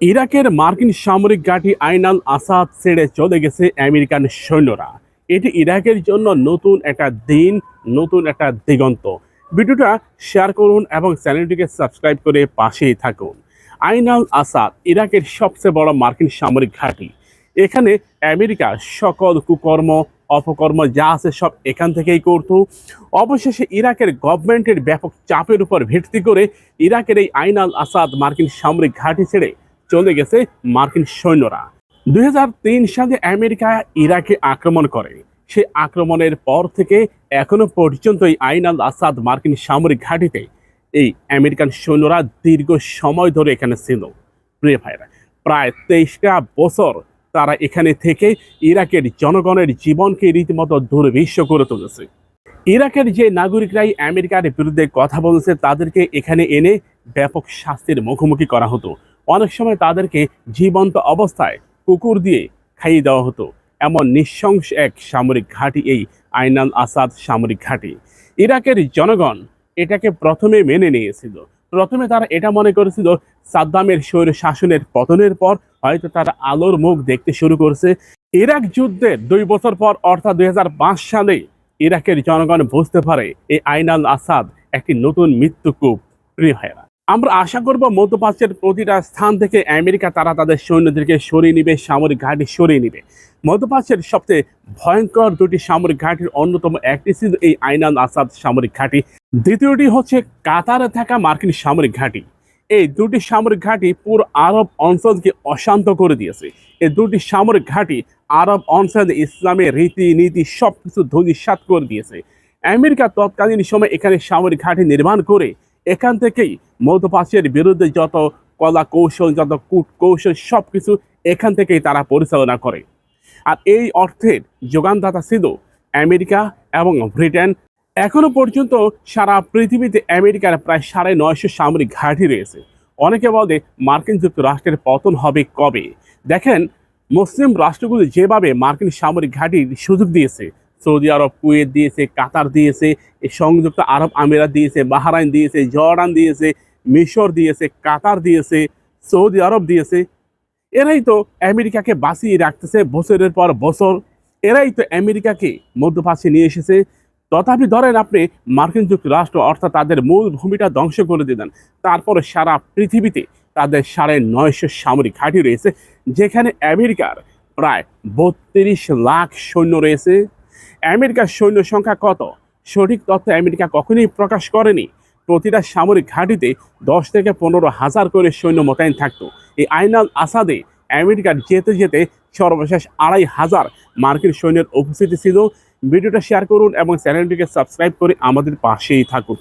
ইরাকের মার্কিন সামরিক ঘাঁটি আইনাল আসাদ ছেড়ে চলে গেছে আমেরিকান সৈন্যরা। এটি ইরাকের জন্য নতুন একটা দিন, নতুন একটা দিগন্ত। ভিডিওটা শেয়ার করুন এবং চ্যানেলটিকে সাবস্ক্রাইব করে পাশেই থাকুন। আইনাল আসাদ ইরাকের সবচেয়ে বড় মার্কিন সামরিক ঘাঁটি। এখানে আমেরিকা সকল কুকর্ম, অপকর্ম যা আছে সব এখান থেকেই করত। অবশেষে ইরাকের গভর্নমেন্টের ব্যাপক চাপের উপর ভিত্তি করে ইরাকের এই আইনাল আসাদ মার্কিন সামরিক ঘাঁটি ছেড়ে চলে গেছে মার্কিন সৈন্যরা। দুই হাজার তিন সালে আমেরিকা ইরাকে আক্রমণ করে। সেই আক্রমণের পর থেকে এখনও পর্যন্ত এই আইন আল আসাদ মার্কিন সামরিক ঘাঁটিতে। এই আমেরিকান সৈন্যরা দীর্ঘ সময় ধরে এখানে ছিল। প্রিয় ভাইরা প্রায় তেইশটা বছর তারা এখানে থেকে ইরাকের জনগণের জীবনকে রীতিমতো দুর্বিশ্ব করে তুলেছে। ইরাকের যে নাগরিকরাই আমেরিকার বিরুদ্ধে কথা বলেছে, তাদেরকে এখানে এনে ব্যাপক শাস্তির মুখোমুখি করা হতো। অনেক সময় তাদেরকে জীবন্ত অবস্থায় কুকুর দিয়ে খাইয়ে দেওয়া হতো। এমন নিঃশংস এক সামরিক ঘাঁটি এই আইনাল আসাদ সামরিক ঘাঁটি। ইরাকের জনগণ এটাকে প্রথমে মেনে নিয়েছিল। প্রথমে তারা এটা মনে করেছিল, সাদ্দামের স্বৈর শাসনের পতনের পর হয়তো তারা আলোর মুখ দেখতে শুরু করছে। ইরাক যুদ্ধের দুই বছর পর, অর্থাৎ দুই হাজার পাঁচ সালে, ইরাকের জনগণ বুঝতে পারে এই আইনাল আসাদ একটি নতুন মৃত্যুকূপ, প্রিয় ভাইয়েরা। আমরা আশা করব মধ্যপ্রাচ্যের প্রতিটা স্থান থেকে আমেরিকা তারা তাদের সৈন্যদেরকে সরিয়ে নিবে, সামরিক ঘাঁটি সরিয়ে নিবে। মধ্যপ্রাচ্যের সবচেয়ে ভয়ঙ্কর দুটি সামরিক ঘাঁটির অন্যতম একটি ছিল এই আইনাল আসাদ সামরিক ঘাঁটি। দ্বিতীয়টি হচ্ছে কাতারে থাকা মার্কিন সামরিক ঘাঁটি। এই দুটি সামরিক ঘাঁটি পুরো আরব অঞ্চলকে অশান্ত করে দিয়েছে। এই দুটি সামরিক ঘাঁটি আরব অঞ্চলে ইসলামের রীতি নীতি সব কিছু ধূলিসাৎ করে দিয়েছে। আমেরিকা তৎকালীন সময় এখানে সামরিক ঘাঁটি নির্মাণ করে এখান থেকেই মধ্যপ্রাচ্যের বিরুদ্ধে যত কলা কৌশল, যত কূট কৌশল সব কিছু এখান থেকেই তারা পরিচালনা করে। আর এই অর্থের যোগানদাতা ছিল আমেরিকা এবং ব্রিটেন। এখনও পর্যন্ত সারা পৃথিবীতে আমেরিকার প্রায় সাড়ে নয়শো সামরিক ঘাঁটি রয়েছে। অনেকে বলে মার্কিন যুক্তরাষ্ট্রের পতন হবে কবে? দেখেন, মুসলিম রাষ্ট্রগুলি যেভাবে মার্কিন সামরিক ঘাঁটির সুযোগ দিয়েছে সৌদি আরব, কুয়েত দিয়েছে, কাতার দিয়েছে, এই সংযুক্ত আরব আমিরাত দিয়েছে, বাহারাইন দিয়েছে, জর্ডান দিয়েছে, মিশর দিয়েছে, কাতার দিয়েছে, সৌদি আরব দিয়েছে। এরাই তো আমেরিকাকে বাঁচিয়ে রাখতেছে বছরের পর বছর। এরাই তো আমেরিকাকে মধ্যপ্রাচ্যে নিয়ে এসেছে। তথাপি ধরেন আপনি মার্কিন যুক্তরাষ্ট্র, অর্থাৎ তাদের মূল ভূমিটা ধ্বংস করে দিলেন তারপরে সারা পৃথিবীতে তাদের সাড়ে নয়শো সামরিক ঘাঁটি রয়েছে, যেখানে আমেরিকার প্রায় বত্রিশ লাখ সৈন্য রয়েছে। আমেরিকার সৈন্য সংখ্যা কত? সঠিক তথ্য আমেরিকা কখনোই প্রকাশ করেনি। প্রতিটা সামরিক ঘাঁটিতে দশ থেকে পনেরো হাজার করে সৈন্য মোতায়েন থাকতো। এই আইনাল আসাদে আমেরিকার যেতে যেতে সর্বশেষ আড়াই হাজার মার্কিন সৈন্যের উপস্থিতি ছিল। ভিডিওটা শেয়ার করুন এবং চ্যানেলটিকে সাবস্ক্রাইব করে আমাদের পাশেই থাকুন।